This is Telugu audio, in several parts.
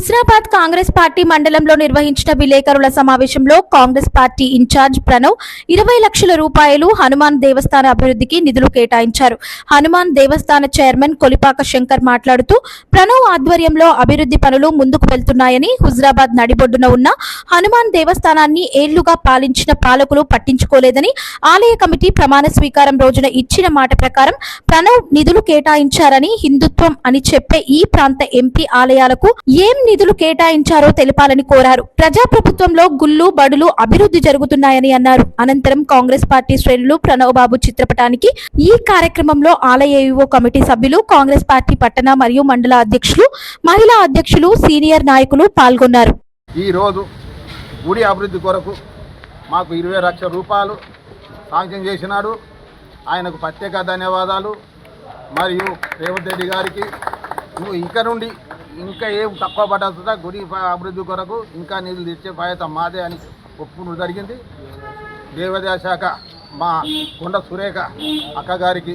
హుస్నాబాద్ కాంగ్రెస్ పార్టీ మండలంలో నిర్వహించిన విలేకరుల సమావేశంలో కాంగ్రెస్ పార్టీ ఇన్ఛార్జ్ ప్రణవ్ ఇరవై లక్షల రూపాయలు హనుమాన్ దేవస్థాన అభివృద్ధికి నిధులు కేటాయించారు. హనుమాన్ దేవస్థాన చైర్మన్ కొలిపాక శంకర్ మాట్లాడుతూ ప్రణవ్ ఆధ్వర్యంలో అభివృద్ధి పనులు ముందుకు వెళ్తున్నాయని హుజరాబాద్ నడిబొడ్డున ఉన్న హనుమాన్ దేవస్థానాన్ని ఏళ్ళుగా పాలించిన పాలకులు పట్టించుకోలేదని ఆలయ కమిటీ ప్రమాణ స్వీకారం రోజున ఇచ్చిన మాట ప్రకారం ప్రణవ్ నిధులు కేటాయించారని హిందుత్వం అని చెప్పే ఈ ప్రాంత ఎంపీ ఆలయాలకు ఏం నిధులు కేటాయించారో తెలపాలని కోరారు. ప్రజాప్రభుత్వంలో గుళ్ళు బడులు అభివృద్ధి జరుగుతున్నాయని అన్నారు. అనంతరం కాంగ్రెస్ పార్టీ శ్రేణులు ప్రణవ్ బాబు చిత్రపటానికి ఈ కార్యక్రమంలో ఆలయ ఏవో కమిటీ సభ్యులు కాంగ్రెస్ పార్టీ పట్టణ మరియు మండల అధ్యక్షులు మహిళా అధ్యక్షులు సీనియర్ నాయకులు పాల్గొన్నారు. ఈరోజు గుడి అభివృద్ధి కొరకు మాకు ఇరవై లక్షల రూపాయలు శాంక్షన్ చేసినాడు. ఆయనకు ప్రత్యేక ధన్యవాదాలు. మరియు రేవంత్ రెడ్డి గారికి నువ్వు నుండి ఇంకా ఏం తక్కువ పడాల్సిందా గుడి అభివృద్ధి కొరకు ఇంకా నిధులు తెచ్చే బాధ్యత మాదే అని ఒప్పుకోవడం జరిగింది. దేవాదాయ శాఖ మా కొండ సురేఖ అక్కగారికి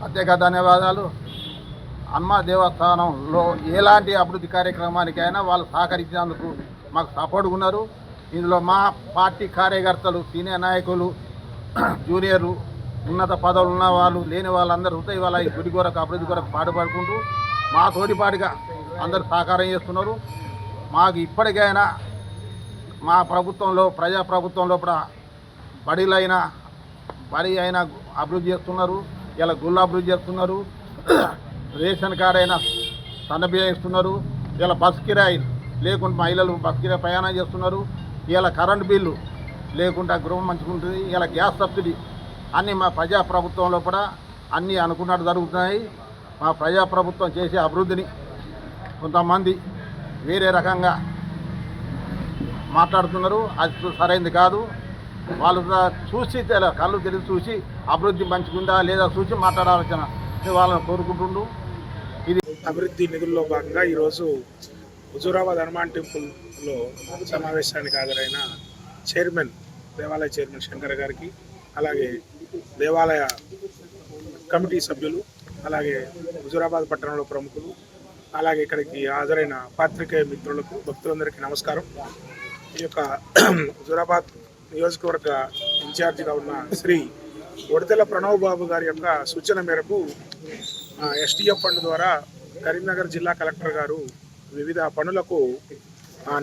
ప్రత్యేక ధన్యవాదాలు. అమ్మ దేవస్థానంలో ఎలాంటి అభివృద్ధి కార్యక్రమానికైనా వాళ్ళు సహకరించినందుకు మాకు సపోర్ట్గా ఉన్నారు. ఇందులో మా పార్టీ కార్యకర్తలు సీనియర్ నాయకులు జూనియర్లు ఉన్నత పదవులు ఉన్న వాళ్ళు లేని వాళ్ళందరూ ఉంటే ఇవాళ ఈ గుడి కొరకు అభివృద్ధి కొరకు పాటుపడుకుంటూ మా తోటిపాటిగా అందరూ సహకారం చేస్తున్నారు. మాకు ఇప్పటికైనా మా ప్రభుత్వంలో ప్రజా ప్రభుత్వంలో కూడా బడిలైనా బడి అయినా అభివృద్ధి చేస్తున్నారు. ఇలా గుళ్ళు అభివృద్ధి చేస్తున్నారు. రేషన్ కార్డు అయినా సన్నబియ్యం ఇస్తున్నారు. ఇలా బస్ కిరాయి లేకుండా మహిళలు బస్ కిరాయి ప్రయాణం చేస్తున్నారు. ఇలా కరెంట్ బిల్లు లేకుండా గృహం మంచుకుంటుంది ఇలా గ్యాస్ సబ్సిడీ అన్నీ మా ప్రజా ప్రభుత్వంలో కూడా అన్నీ అనుకున్నట్టు జరుగుతున్నాయి. మా ప్రజా ప్రభుత్వం చేసే అభివృద్ధిని కొంతమంది వేరే రకంగా మాట్లాడుతున్నారు. అది సరైనది కాదు. వాళ్ళు చూసి కళ్ళు తెలిసి చూసి అభివృద్ధి మంచిగుందా లేదా చూసి మాట్లాడాల్సిన వాళ్ళని కోరుకుంటుండు. ఇది అభివృద్ధి నిధుల్లో భాగంగా ఈరోజు హుజూరాబాద్ హనుమాన్ టెంపుల్లో సమావేశానికి హాజరైన చైర్మన్ దేవాలయ చైర్మన్ శంకర్ గారికి అలాగే దేవాలయ కమిటీ సభ్యులు అలాగే హుజూరాబాద్ పట్టణంలో ప్రముఖులు అలాగే ఇక్కడికి హాజరైన పాత్రికేయ మిత్రులకు భక్తులందరికీ నమస్కారం. ఈ యొక్క హుజూరాబాద్ నియోజకవర్గ ఇన్ఛార్జిగా ఉన్న శ్రీ ఒడితెల ప్రణవ్ బాబు గారి యొక్క సూచన మేరకు ఎస్టీఎఫ్ ఫండ్ ద్వారా కరీంనగర్ జిల్లా కలెక్టర్ గారు వివిధ పనులకు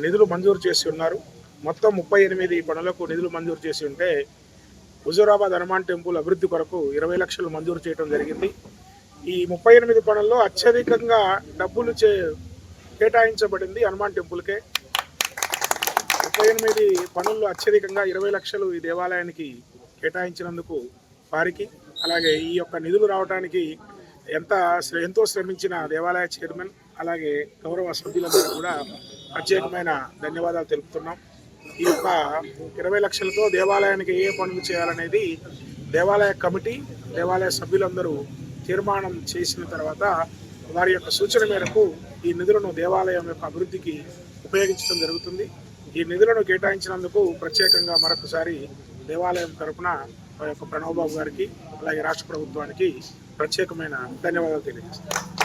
నిధులు మంజూరు చేసి ఉన్నారు. మొత్తం ముప్పై ఎనిమిది పనులకు నిధులు మంజూరు చేసి ఉంటే హుజూరాబాద్ హనుమాన్ టెంపుల్ అభివృద్ధి కొరకు ఇరవై లక్షలు మంజూరు చేయడం జరిగింది. ఈ ముప్పై ఎనిమిది పనుల్లో అత్యధికంగా డబ్బులు చే కేటాయించబడింది హనుమాన్ టెంపుల్కే. ముప్పై ఎనిమిది పనుల్లో అత్యధికంగా ఇరవై లక్షలు ఈ దేవాలయానికి కేటాయించినందుకు వారికి అలాగే ఈ యొక్క నిధులు రావడానికి ఎంత ఎంతో శ్రమించిన దేవాలయ చైర్మన్ అలాగే గౌరవ సభ్యులందరూ కూడా ప్రత్యేకమైన ధన్యవాదాలు తెలుపుతున్నాం. ఈ యొక్క ఇరవై లక్షలతో దేవాలయానికి ఏ పనులు చేయాలనేది దేవాలయ కమిటీ దేవాలయ సభ్యులందరూ తీర్మానం చేసిన తర్వాత వారి యొక్క సూచన మేరకు ఈ నిధులను దేవాలయం యొక్క అభివృద్ధికి ఉపయోగించడం జరుగుతుంది. ఈ నిధులను కేటాయించినందుకు ప్రత్యేకంగా మరొకసారి దేవాలయం తరఫున మా యొక్క ప్రణవ్ బాబు గారికి అలాగే రాష్ట్ర ప్రభుత్వానికి ప్రత్యేకమైన ధన్యవాదాలు తెలియజేస్తాను